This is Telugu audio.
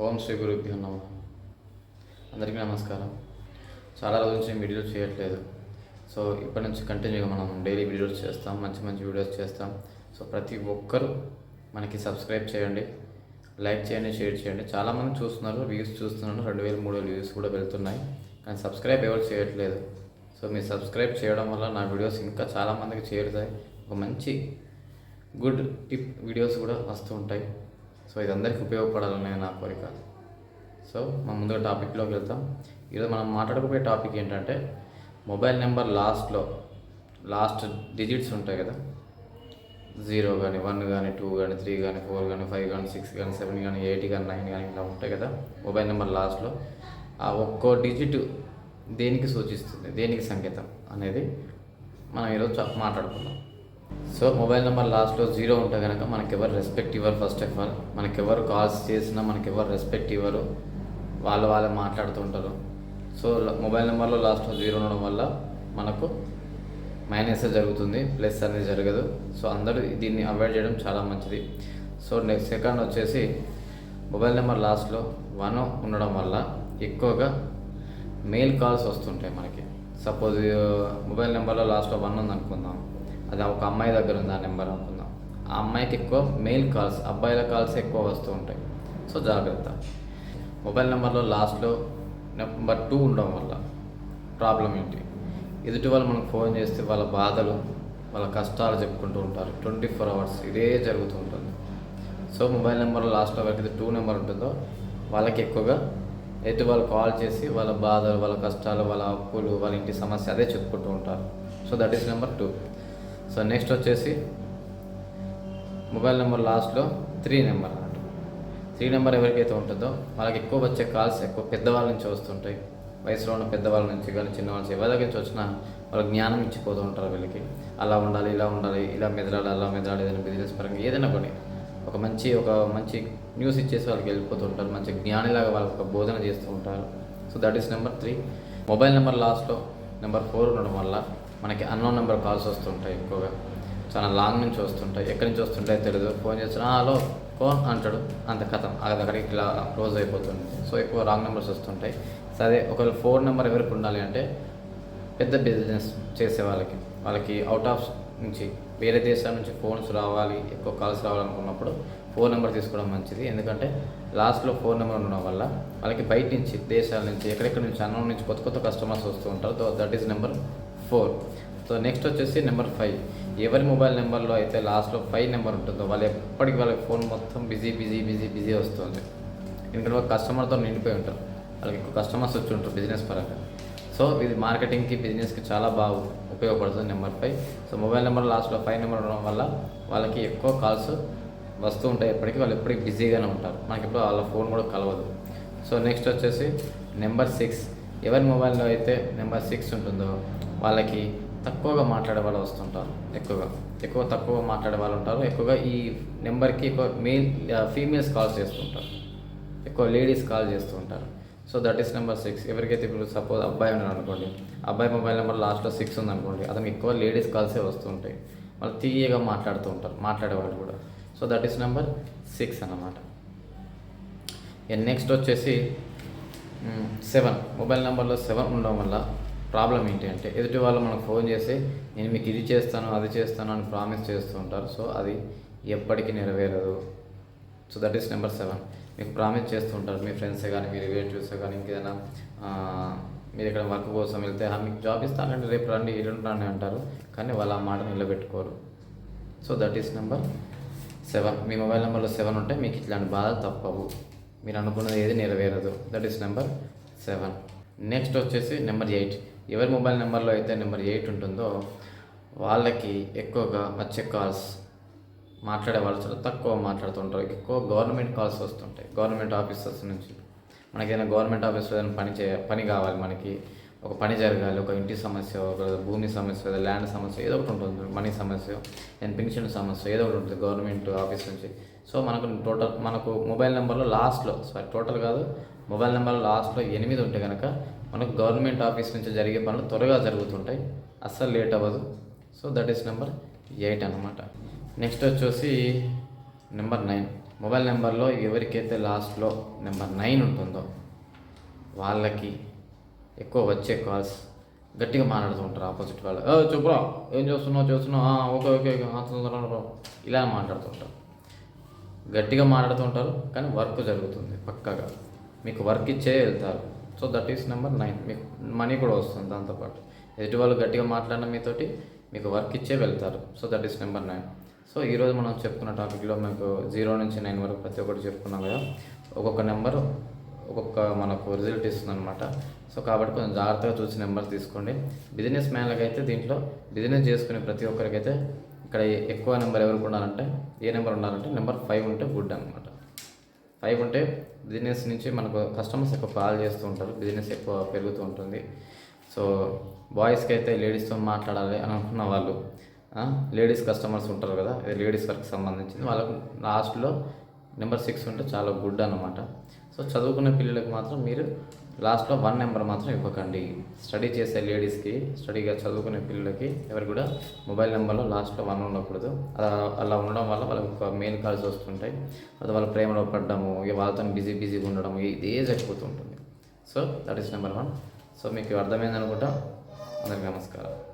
ఓం శ్రీ గురుభ్యో నమ. అందరికీ నమస్కారం. చాలా రోజుల నుంచి వీడియోలు వీడియోస్ చేయట్లేదు. సో ఇప్పటి నుంచి కంటిన్యూగా మనం డైలీ వీడియోస్ చేస్తాం మంచి మంచి వీడియోస్ చేస్తాం. సో ప్రతి ఒక్కరూ మనకి సబ్స్క్రైబ్ చేయండి లైక్ చేయండి షేర్ చేయండి. చాలామంది చూస్తున్నారు వ్యూస్ చూస్తున్నారు. రెండు వేలు మూడు వేలు వ్యూస్ కూడా వెళ్తున్నాయి. కానీ సబ్స్క్రైబ్ ఎవరు చేయట్లేదు. సో మీరు సబ్స్క్రైబ్ చేయడం వల్ల నా వీడియోస్ ఇంకా చాలామందికి చేరుతాయి. ఒక మంచి గుడ్ టిప్ వీడియోస్ కూడా వస్తూ ఉంటాయి. సో ఇది అందరికీ ఉపయోగపడాలనే నా కోరిక. సో మనం ముందుగా టాపిక్లోకి వెళ్తాం. ఈరోజు మనం మాట్లాడకపోయే టాపిక్ ఏంటంటే మొబైల్ నెంబర్ లాస్ట్లో లాస్ట్ డిజిట్స్ ఉంటాయి కదా? జీరో కానీ వన్ కానీ టూ కానీ త్రీ కానీ ఫోర్ కానీ ఫైవ్ కానీ సిక్స్ కానీ సెవెన్ కానీ ఎయిట్ కానీ నైన్ కానీ ఇలా ఉంటాయి కదా? మొబైల్ నెంబర్ లాస్ట్లో. ఆ ఒక్కో డిజిట్ దేనికి సూచిస్తుంది? దేనికి సంకేతం? అనేది మనం ఈరోజు మాట్లాడుకుందాం. సో మొబైల్ నెంబర్ లాస్ట్లో జీరో ఉంటే కనుక మనకి ఎవరు రెస్పెక్ట్ ఇవ్వరు ఫస్ట్ ఆఫ్ ఆల్. మనకి ఎవరు కాల్స్ చేసినా మనకి ఎవరు రెస్పెక్ట్ ఇవ్వరు. వాళ్ళు వాళ్ళే మాట్లాడుతుంటారు సో మొబైల్ నెంబర్లో లాస్ట్లో జీరో ఉండడం వల్ల మనకు మైనస్ జరుగుతుంది ప్లస్ అనేది జరగదు. సో అందరూ దీన్ని అవాయిడ్ చేయడం చాలా మంచిది. సో నెక్స్ట్ సెకండ్ వచ్చేసి మొబైల్ నెంబర్ లాస్ట్లో వన్ ఉండడం వల్ల ఎక్కువగా మెయిల్ కాల్స్ వస్తుంటాయి మనకి. సపోజ్ మొబైల్ నెంబర్లో లాస్ట్లో వన్ ఉంది అనుకుందాం అది ఒక అమ్మాయి దగ్గర ఉంది ఆ నెంబర్ అనుకుందాం. ఆ అమ్మాయికి ఎక్కువ మెయిల్ కాల్స్ అబ్బాయిల కాల్స్ ఎక్కువ వస్తూ ఉంటాయి. సో జాగ్రత్త. మొబైల్ నెంబర్లో లాస్ట్లో నెంబర్ టూ ఉండడం వల్ల ప్రాబ్లం ఏంటి? ఎదుటి వాళ్ళు మనకు ఫోన్ చేస్తే వాళ్ళ బాధలు వాళ్ళ కష్టాలు చెప్పుకుంటూ ఉంటారు. ట్వంటీ ఫోర్ అవర్స్ ఇదే జరుగుతూ ఉంటుంది. సో మొబైల్ నెంబర్ లాస్ట్లో ఎవరికైతే టూ నెంబర్ ఉంటుందో వాళ్ళకి ఎక్కువగా ఎటు వాళ్ళు కాల్ చేసి వాళ్ళ బాధలు వాళ్ళ కష్టాలు వాళ్ళ అప్పులు వాళ్ళ ఇంటి సమస్య అదే చెప్పుకుంటూ ఉంటారు. So that is number two. So next వచ్చేసి మొబైల్ నెంబర్ లాస్ట్లో త్రీ నెంబర్ అన్నట్టు త్రీ నెంబర్ ఎవరికైతే ఉంటుందో వాళ్ళకి ఎక్కువ వచ్చే కాల్స్ ఎక్కువ పెద్దవాళ్ళ నుంచి వస్తుంటాయి. వయసులో ఉన్న పెద్దవాళ్ళ నుంచి కానీ చిన్నవాళ్ళ నుంచి ఎవరి దగ్గర నుంచి వచ్చినా వాళ్ళకి జ్ఞానం ఇచ్చిపోతూ ఉంటారు వీళ్ళకి. అలా ఉండాలి ఇలా ఉండాలి ఇలా మెదలాలి అలా మెదలాలి ఏదైనా బిజినెస్ పరంగా ఏదైనా కొన్ని ఒక మంచి ఒక మంచి న్యూస్ ఇచ్చేసి వాళ్ళకి వెళ్ళిపోతూ ఉంటారు. మంచి జ్ఞానిలాగా వాళ్ళకి ఒక బోధన చేస్తూ ఉంటారు. So that is number three mobile number లాస్ట్లో నెంబర్ ఫోర్ ఉండడం వల్ల మనకి అన్నోన్ నెంబర్ కాల్స్ వస్తుంటాయి ఎక్కువగా. చాలా లాంగ్ నుంచి వస్తుంటాయి. ఎక్కడి నుంచి వస్తుంటాయో తెలియదు ఫోన్ చేస్తున్నా హలో ఫోన్ అంటాడు. అంత కథం. అది అక్కడికి ఇలా క్లోజ్ అయిపోతుంది. సో ఎక్కువ రాంగ్ నెంబర్స్ వస్తుంటాయి. సరే ఒకవేళ ఫోన్ నెంబర్ ఎవరికి ఉండాలి అంటే పెద్ద బిజినెస్ చేసే వాళ్ళకి. వాళ్ళకి అవుట్ ఆఫ్ నుంచి వేరే దేశాల నుంచి ఫోన్స్ రావాలి ఎక్కువ కాల్స్ రావాలనుకున్నప్పుడు ఫోన్ నెంబర్ తీసుకోవడం మంచిది. ఎందుకంటే లాస్ట్లో ఫోన్ నెంబర్ ఉండడం వల్ల వాళ్ళకి బయట నుంచి దేశాల నుంచి ఎక్కడెక్కడి నుంచి అన్నం నుంచి కొత్త కొత్త కస్టమర్స్ వస్తూ ఉంటారు. That is number four. So next వచ్చేసి నెంబర్ ఫైవ్. ఎవరి మొబైల్ నెంబర్లో అయితే లాస్ట్లో ఫైవ్ నెంబర్ ఉంటుందో వాళ్ళు ఎప్పటికీ వాళ్ళకి ఫోన్ మొత్తం బిజీ బిజీ బిజీ బిజీ వస్తుంది. ఎందుకంటే వాళ్ళు కస్టమర్తో నిండిపోయి ఉంటారు. వాళ్ళకి ఎక్కువ కస్టమర్స్ వచ్చి ఉంటారు బిజినెస్ పరంగా. సో ఇది మార్కెటింగ్కి బిజినెస్కి చాలా బాగా ఉపయోగపడుతుంది number five. So mobile number లాస్ట్లో ఫైవ్ నెంబర్ ఉండడం వల్ల వాళ్ళకి ఎక్కువ కాల్స్ వస్తూ ఉంటాయి ఎప్పటికీ. వాళ్ళు ఎప్పటికీ బిజీగానే ఉంటారు. మనకి ఇప్పుడు వాళ్ళ ఫోన్ కూడా కలవదు. సో నెక్స్ట్ వచ్చేసి నెంబర్ సిక్స్. ఎవరి మొబైల్లో అయితే నెంబర్ సిక్స్ ఉంటుందో వాళ్ళకి తక్కువగా మాట్లాడే వాళ్ళు వస్తుంటారు ఎక్కువగా. ఎక్కువ తక్కువ మాట్లాడే వాళ్ళు ఉంటారు ఎక్కువగా ఈ నెంబర్కి ఎక్కువ మేల్ ఫీమేల్స్ కాల్స్ చేస్తుంటారు. ఎక్కువ లేడీస్ కాల్ చేస్తూ ఉంటారు so that is number six. ఎవరికైతే ఇప్పుడు సపోజ్ అబ్బాయి ఉన్నాడు అనుకోండి అబ్బాయి మొబైల్ నెంబర్ లాస్ట్లో సిక్స్ ఉంది అనుకోండి అతనికి ఎక్కువ లేడీస్ కాల్సే వస్తూ ఉంటాయి వాళ్ళు తీయగా మాట్లాడుతూ ఉంటారు మాట్లాడేవాళ్ళు కూడా. So that is number six అన్నమాట. నెక్స్ట్ వచ్చేసి సెవెన్. మొబైల్ నెంబర్లో సెవెన్ ఉండడం వల్ల ప్రాబ్లం ఏంటి అంటే ఎదుటి వాళ్ళు మనకు ఫోన్ చేసి నేను మీకు ఇది చేస్తాను అది చేస్తాను అని ప్రామిస్ చేస్తూ ఉంటారు. సో అది ఎప్పటికీ నెరవేరదు. So that is number seven. మీకు ప్రామిస్ చేస్తూ ఉంటారు. మీ ఫ్రెండ్సే కానీ మీ రిలేటివ్స్ కానీ ఇంకేదైనా మీరు ఇక్కడ వర్క్ కోసం వెళ్తే మీకు జాబ్ ఇస్తానండి రేపు రండి ఎల్లుండి రండి అంటారు. కానీ వాళ్ళు ఆ మాట నిలబెట్టుకోరు. So that is number seven. Me mobile నెంబర్లో సెవెన్ ఉంటే మీకు ఇట్లాంటి బాధలు తప్పవు. మీరు అనుకున్నది ఏది నెరవేరదు. That is number seven. Next వచ్చేసి నెంబర్ ఎయిట్. ఎవరి మొబైల్ నెంబర్లో అయితే నెంబర్ ఎయిట్ ఉంటుందో వాళ్ళకి ఎక్కువగా వచ్చే కాల్స్ మాట్లాడే వాళ్ళు చాలా తక్కువ మాట్లాడుతుంటారు. ఎక్కువ గవర్నమెంట్ కాల్స్ వస్తుంటాయి. గవర్నమెంట్ ఆఫీసర్స్ నుంచి. మనకేదైనా గవర్నమెంట్ ఆఫీస్లో ఏదైనా పని చే పని కావాలి మనకి. ఒక పని జరగాలి. ఒక ఇంటి సమస్య ఒక భూమి సమస్య ల్యాండ్ సమస్య ఏదో ఒకటి ఉంటుంది. మనీ సమస్య నేను పెన్షన్ సమస్య ఏదో ఒకటి ఉంటుంది గవర్నమెంట్ ఆఫీస్ నుంచి. సో మనకు టోటల్ మనకు మొబైల్ నెంబర్లో లాస్ట్లో సారీ టోటల్ కాదు మొబైల్ నెంబర్ లాస్ట్లో ఎనిమిది ఉంటే కనుక మనకు గవర్నమెంట్ ఆఫీస్ నుంచి జరిగే పనులు త్వరగా జరుగుతుంటాయి. అస్సలు లేట్ అవ్వదు. So that is number eight అనమాట నెక్స్ట్ వచ్చేసి నెంబర్ నైన్. మొబైల్ నెంబర్లో ఎవరికైతే లాస్ట్లో నెంబర్ నైన్ ఉంటుందో వాళ్ళకి ఎక్కువ వచ్చే కాల్స్ గట్టిగా మాట్లాడుతూ ఉంటారు. ఆపోజిట్ వాళ్ళు. చూపురా ఏం చేస్తున్నావు? చేస్తున్నావు? Okay okay okay. ఇలా మాట్లాడుతుంటారు గట్టిగా మాట్లాడుతూ ఉంటారు. కానీ వర్క్ జరుగుతుంది పక్కాగా. మీకు వర్క్ ఇచ్చే వెళ్తారు. So that is number nine మీకు మనీ కూడా వస్తుంది దాంతోపాటు. ఎదుటి వాళ్ళు గట్టిగా మాట్లాడిన మీతోటి మీకు వర్క్ ఇచ్చే వెళ్తారు. So that is number nine so ఈరోజు మనం చెప్పుకున్న టాపిక్లో మీకు జీరో నుంచి నైన్ వరకు ప్రతి ఒక్కటి చెప్పుకున్నాం కదా. ఒక్కొక్క నెంబర్ ఒక్కొక్క మనకు రిజల్ట్ ఇస్తుంది అనమాట సో కాబట్టి కొంచెం జాగ్రత్తగా చూసి నెంబర్ తీసుకోండి. బిజినెస్ మ్యాన్లకు అయితే దీంట్లో బిజినెస్ చేసుకునే ప్రతి ఒక్కరికైతే ఇక్కడ ఎక్కువ నెంబర్ ఎవరికి ఉండాలంటే ఏ నెంబర్ ఉండాలంటే నెంబర్ ఫైవ్ ఉంటే గుడ్ అనమాట ఫైవ్ ఉంటే బిజినెస్ నుంచి మనకు కస్టమర్స్ ఎక్కువ కాల్ చేస్తూ ఉంటారు. బిజినెస్ ఎక్కువ పెరుగుతూ ఉంటుంది. సో బాయ్స్కి అయితే లేడీస్తో మాట్లాడాలి అని అనుకున్న వాళ్ళు లేడీస్ కస్టమర్స్ ఉంటారు కదా లేడీస్ వర్క్ సంబంధించింది. వాళ్ళకు లాస్ట్లో నెంబర్ సిక్స్ ఉంటే చాలా గుడ్ అనమాట సో చదువుకునే పిల్లలకు మాత్రం మీరు లాస్ట్లో వన్ నెంబర్ మాత్రం ఇవ్వకండి. స్టడీ చేసే లేడీస్కి స్టడీగా చదువుకునే పిల్లలకి ఎవరికి కూడా మొబైల్ నెంబర్లో లాస్ట్లో వన్ ఉండకూడదు. అలా అలా ఉండడం వల్ల వాళ్ళకి ఒక మెయిల్ కాల్స్ వస్తుంటాయి. అది వాళ్ళ ప్రేమలో పడ్డము ఇక వాళ్ళతో బిజీ బిజీగా ఉండడం ఇదే జరిగిపోతుంటుంది. ఉంటుంది so that is number one so మీకు అర్థమైంది అనుకుంటా? అందరికీ నమస్కారం.